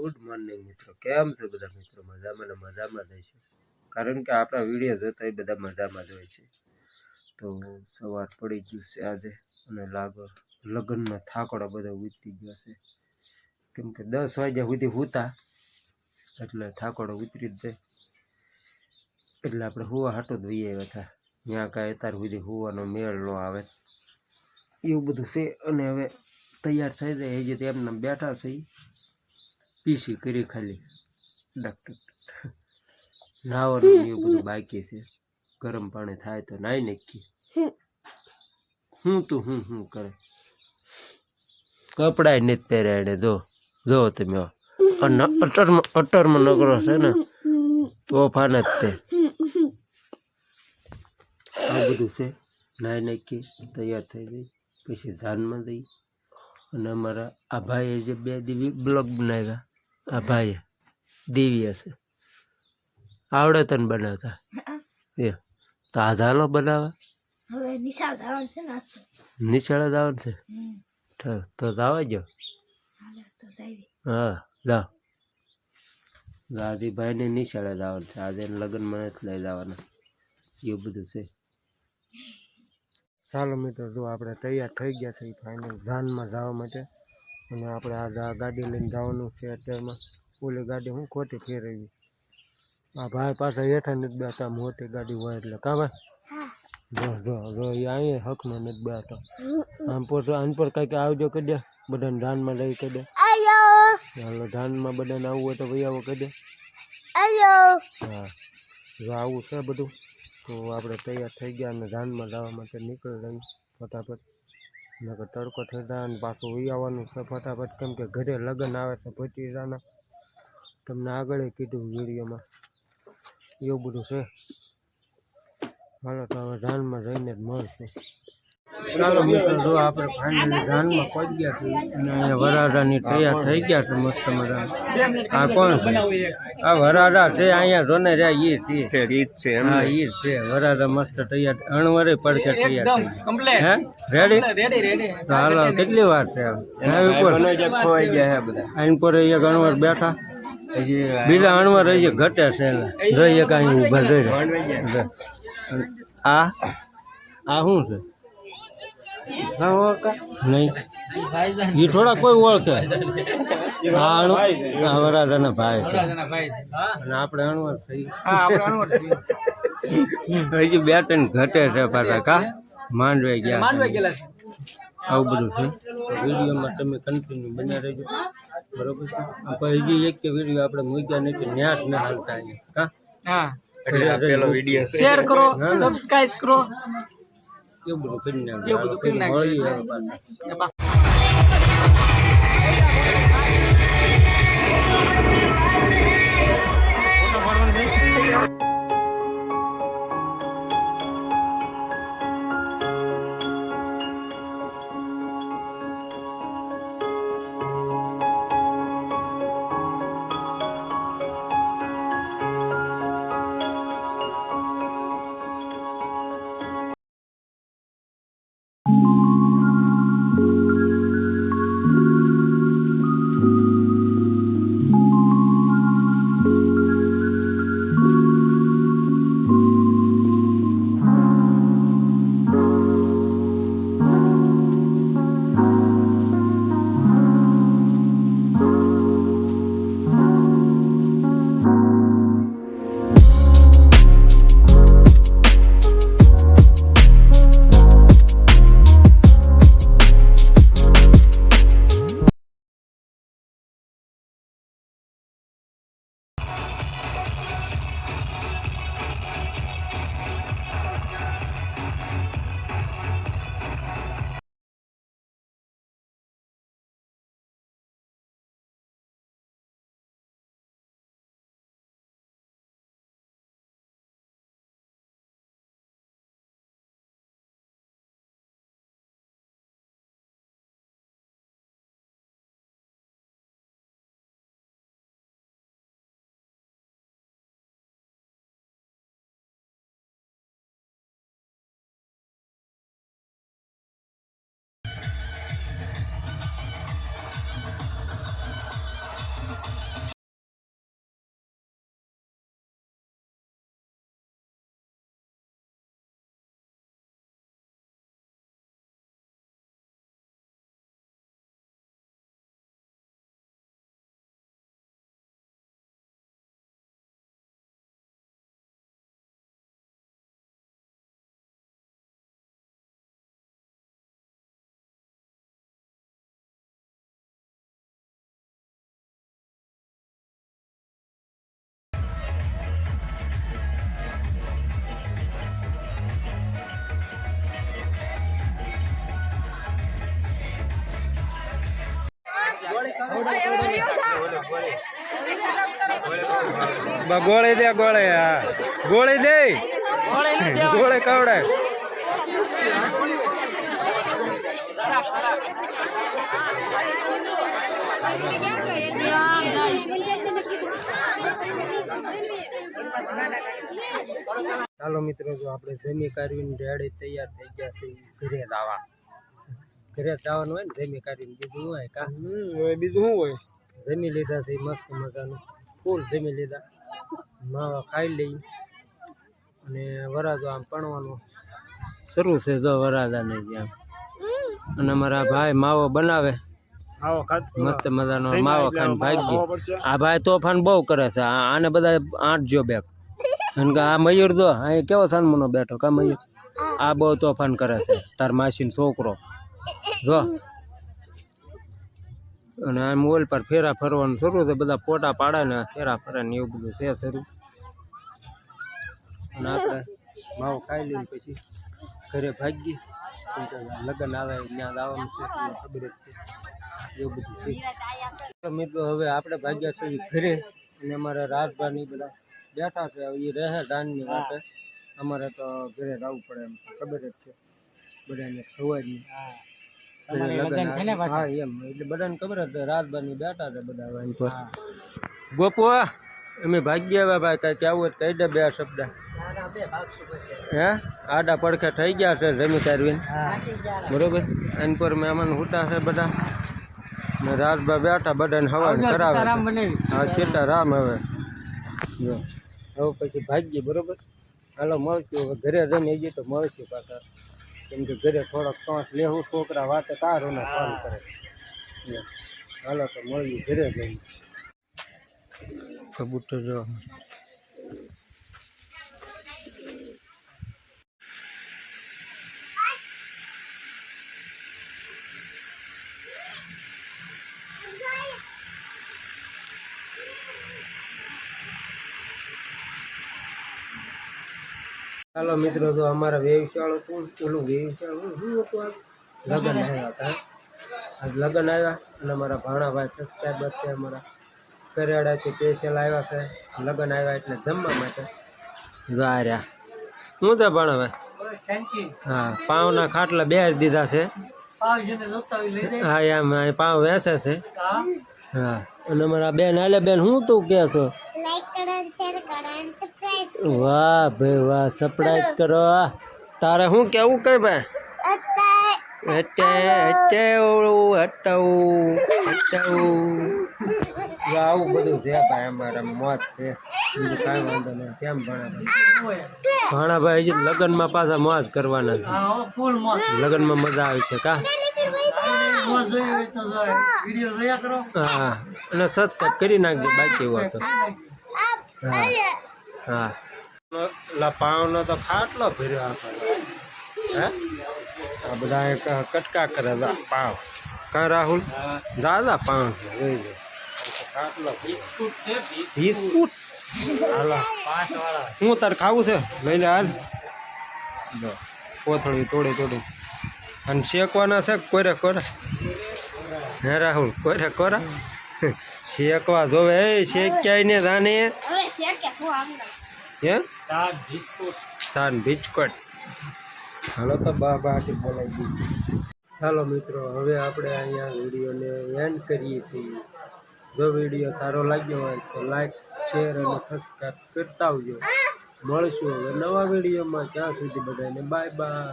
Good morning મિત્રો. કેમ છે બધા મિત્રો? મજામાં ને મજામાં જ છે કારણ કે આપણા વીડિયો જોતા એ બધા મજામાં જ હોય છે. તો સવાર પડી ગયું છે આજે અને લાગો લગ્નમાં થાકડો બધો ઉતરી ગયો છે. કેમ કે દસ વાગ્યા સુધી હોતા, એટલે થાકોડો ઉતરી જ જાય. એટલે આપણે હુવા હાટો જ વહી આવ્યા હતા. ત્યાં કાંઈ અત્યાર સુધી હુવાનો મેળ ન આવે. એવું બધું છે અને હવે તૈયાર થઈ જાય. એ જે એમને બેઠા છે પીસી કરી ખાલી ડક નાવાનું ને એવું બધું બાકી છે ગરમ પાણી થાય તો નાઈ નાખી હું તું હું હું કરે કપડાય નથી પહેર્યા એને જો જો તમે અને અટરમાં અટરમાં નગરો છે ને તોફાન જ તે આ બધું છે નાઈ નાખી તૈયાર થઈ ગઈ પછી જાનમાં દઈ અને અમારા આ ભાઈએ જે બે દિવી બ્લોગ બનાવ્યા આ ભાઈ દેવી હશે આવડે તને બનાવતા? એ તો આ ઝાલો બનાવવા હવે નિશાળ ધાવણ છે નાસ્તો. નિશાળે જવાનું છે? તો જવા જો. હાલે તો જાવી હા જાઓ ગાંધીભાઈને નિશાળે જવાનું છે. આજે એને લગ્નમાં જ લઈ જવાના. એવું બધું છે. ચાલો મિત્રો જો આપણે તૈયાર થઈ ગયા છે ફાઇનલ જાનમાં જવા માટે. અને આપણે આ ગાડી લઈને જવાનું છે અત્યારમાં. ઓલી ગાડી હું ખોટી ફેરવી. આ ભાઈ પાછા હેઠા નથી બેઠા મોટી ગાડી હોય એટલે. કા ભાઈ? જો જો જો એ અહીંયા હકમાં નથી બેઠા. આમ પોતે આન પર કંઈક આવજો કહી દે. બધાને ધાનમાં લઈ કહી દે. હાલો ધાનમાં બધાને આવવું હોય તો ભાઈ આવો કહી દે. હા. જો આવું છે બધું તો આપણે તૈયાર થઈ ગયા અને ધાનમાં જવા માટે નીકળી રહી ફટાફટ. નકર તડકો થઈ જાય અને પાછું ઉઈ આવવાનું છે ફટાફટ. કેમ કે ઘરે લગ્ન આવે છે ભતીજાના તમને આગળ કીધું વિડીયોમાં. એવું બધું છે. હાલો તો હવે જાનમાં રહીને જ મળશું. ચાલો મિત્રો જો આપણે ફાઇનલી ધાનમાં પહોંચી ગયા છીએ અને અહીંયા વરાડાની તૈયાર થઈ ગયા છે મસ્ત મજા આ કોણ છે? આ વરાડા છે અહીંયા જોને રહ્યા ઈ છે. રીત છે એમ હા ઈ છે. વરાડા મસ્ત તૈયાર અણવરે પડકે તૈયાર હે? રેડી રેડી રેડી તો કેટલી વાર છે? એના ઉપર ખોવાઈ ગયા બધા. આઈન પર એક અણવર બેઠા. બીજા અણવર હજી ઘટે છે રહીએ કાંઈ ઊભા જોઈ. આ આ શું છે? હા ઓળખા નહીં. એ થોડા કોઈ ઓળખે. વરાડાના ભાઈ છે. અને આપણે અણવર થઈ હા છીએ. હજી બે ત્રણ ઘટે છે પાછા કા? માંડવે ગયા માંડવે ગયેલા આવું બધું છે. વિડીયોમાં તમે કન્ટિન્યુ બન્યા રહેજો. બરોબર છે? હજી એક કે વીડિયો આપણે મૂક્યા નથી ન્યા જ ના હાલતા અહીંયા કા? હા. એટલે પેલો વીડિયો શેર કરો સબસ્ક્રાઇબ કરો. એવું બધું કરી નાખજો એવું બધું કરી ગોળી દે ગોળે હા. ગોળી દે. ગોળે કવડે. ચાલો મિત્રો જો આપણે જમી કાઢવીને રેડી તૈયાર થઈ ગયા છે ઘરે દાવા ઘરે જવાનું હોય ને જમી કાઢીને બીજું હોય કા? બીજું શું હોય? જમી લીધા છે મસ્ત મજાનું. ફૂલ જમી લીધા. માવા ખાઈ લઈ. અને વરાજો આમ પણવાનું. શરૂ છે જો વરાજાને જ્યાં અને મારા ભાઈ માવો બનાવે. મસ્ત મજાનો માવો ખાઈને ભાગી. આ ભાઈ તોફાન બહુ કરે છે. આ- આને બધા આઠ જો બેગ. અને કે આ મયુર જો અહીં કેવો સન્મનો બેઠો કા મયુર? આ બહુ તોફાન કરે છે તાર માસીનો છોકરો. જો. અને આ મોલ પર ફેરા ફરવાનું શરૂ છે બધા ફોટા પાડે ને ફેરા ફરે ને એવું બધું છે શરૂ. અને આપણે માવો ખાઈ લઈને પછી ઘરે ભાગી. લગ્ન આવે, ત્યાં આવવાનું છે ખબર જ છે. એવું બધું છે. મિત્રો, હવે આપણે ભાગ્યા છે ઘરે અને અમારા રાજભાની બધા બેઠા છે. એ રહે દાનની માટે અમારે તો ઘરે રહેવું પડે એમ, ખબર જ છે. બધાને ખવાય નહીં. હા એમ. એટલે બધાને ખબર છે રાજભાની બેઠા છે બધા ગોપુ અમે ભાગ્ય ભાઈ કાંઈ કહેવું હોય તો કહી દે બે શબ્દ. હે? આડા પડખે થઈ ગયા છે જમી કાઢવીને બરોબર? એની પર મહેમાન હુટા છે બધા. ને રાજભા બેઠા બધાને હવા કરાવે હા ચેટા રામ હવે. જો. હવે પછી ભાગ્ય બરોબર? હાલો મળશું ઘરે જઈને જઈએ તો મળશું પાછા. કેમ કે ઘરે થોડોક શ્વાસ લેવું છોકરા વાતે તારો ને ફોન કરે. હાલો તો મળ્યું ઘરે જઈએ કબૂતર જો ચાલો મિત્રો તો અમારા વ્યવસાય હતું ઓલું વ્યવસાય શું હતું આ લગ્ન આવ્યા હતા. આજ લગ્ન આવ્યા અને અમારા ભાણાભાઈ સબસ્ક્રાઈબર છે અમારા. કરિયાડાથી સ્પેશિયલ આવ્યા છે. લગ્ન આવ્યા એટલે જમવા માટે. રહ્યા. શું છે ભાણાભાઈ? હા પાવના ખાટલા બે દીધા છે. હા એમ પાવ વેચે છે. હા. અને અમારા બેન હાલે બેન શું તું કે છો? વાહ ભાઈ વાહ સરપ્રાઈઝ કરો તારે શું કેવું કઈ ભાઈ? હટે હટે ઓળું હટાવું હટાવું. આવું બધું છે ભાઈ અમારા મોત છે. બીજું કાંઈ વાંધો નહીં. કેમ. ભાણાભાઈ હજી લગ્નમાં પાછા મોજ કરવાના છે. હા હો, ફૂલ મોજ. લગ્નમાં મજા આવી છે કા? હા અને સબસ્ક્રાઈબ કરી નાખજો બાકી હોય તો હા હા ઓલા પાવનો તો ખાટલો ભર્યો આપણે હે આ બધા એક કટકા કરે છે પાવ કા રાહુલ દાદા પાવ છે જોઈ લો ખાટલો બિસ્કુટ છે બિસ્કુટ હાલો પાંચ વાળા હું તાર ખાવું છે લઈ લે હાલ જો કોથળી તોડી તોડી અને શેકવાના છે? કોરે કોરા? હે રાહુલ કોરે કોરા? શેકવા જોવે. એ શેક ક્યાંય ને જાને. હવે શેકે હું સાન બિસ્કોટ. હાલો તો બા બાકી બોલાવી ગયું. ચાલો મિત્રો હવે આપણે અહીંયા વિડીયોને એન્ડ કરીએ છીએ. જો વીડિયો સારો લાગ્યો હોય તો લાઈક શેર અને સબસ્ક્રાઈબ કરતા આવજો. મળશું હવે નવા વિડીયોમાં. ત્યાં સુધી બધાને બાય બાય